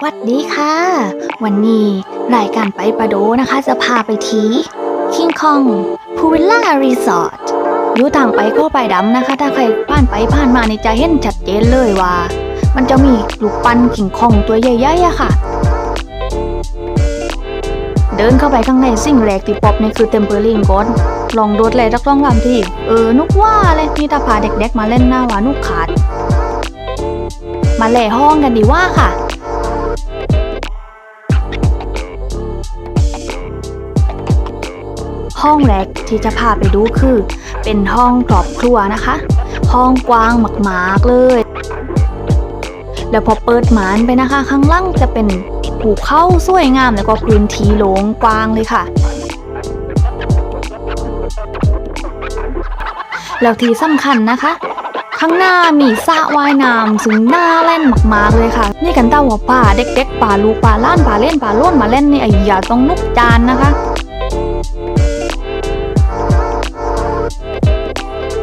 สวัสดีค่ะ วันนี้รายการไปประโดนะคะจะพาไปที่ King Kong p o o l l a Resort อยู่ทางไปก็ไปดำนะคะ ถ้าใครผ่านไปผ่านมาในี่จะเห็นชัดเจนเลยว่า มันจะมีลูกปั้นคิงคองตัวใหญ่ๆอะค่ะ เดินเข้าไปข้างในสิ่งแรกที่ปอปนี่คือเทมเปอร์ลิงก่อนลองโดดเลยรักลองลำที่ เออ นุกว่าเลยนี่ถ้าพาเด็กๆมาเล่นหน้าว่านุกขาด มาแหล่ห้องกันดีว่าค่ะ ห้องแรกที่จะพาไปดูคือ เป็นห้องครอบครัวนะคะ ห้องกว้างมากๆเลย แล้วพอเปิดหมานไปนะคะ ข้างล่างจะเป็นภูเขาสวยงามแล้วก็พื้นที่โล่งกว้างเลยค่ะแล้วที่สำคัญนะคะ ข้างหน้ามีสระว่ายน้ำซึ่งน่าเล่นมากๆเลยค่ะ นี่กันเต้าหัวป่าเด็กๆป่าลูกป่าล้านป่าเล่นป่าล้วนมาเล่นนี่ไอ้อย่าต้องนุกจานนะคะ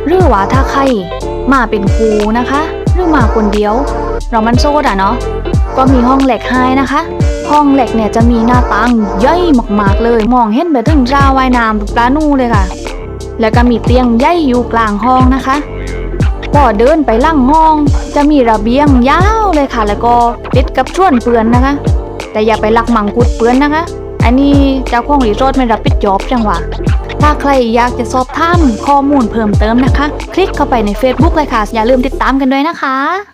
หรือว่าถ้าใครมาเป็นครูนะคะ หรือมาคนเดียว เรามันโซดอะเนาะก็มีห้องเหล็กให้นะคะ ห้องเหล็กเนี่ยจะมีหน้าต่างใหญ่มากๆเลย มองเห็นไปถึงราวายน้ำปลานูเลยค่ะ แล้วก็มีเตียงใหญ่อยู่กลางห้องนะคะพอเดินไปล่างห้อง จะมีระเบียงยาวเลยค่ะ แล้วก็ติดกับช่วนเปือนนะคะ แต่อย่าไปลักมังคุดเปือนนะคะ อันนี้เจ้าของรีสอร์ทไม่รับผิดชอบจังหวะ ถ้าใครอยากจะสอบถามข้อมูลเพิ่มเติมนะคะ คลิกเข้าไปใน Facebook เลยค่ะ อย่าลืมติดตามกันด้วยนะคะ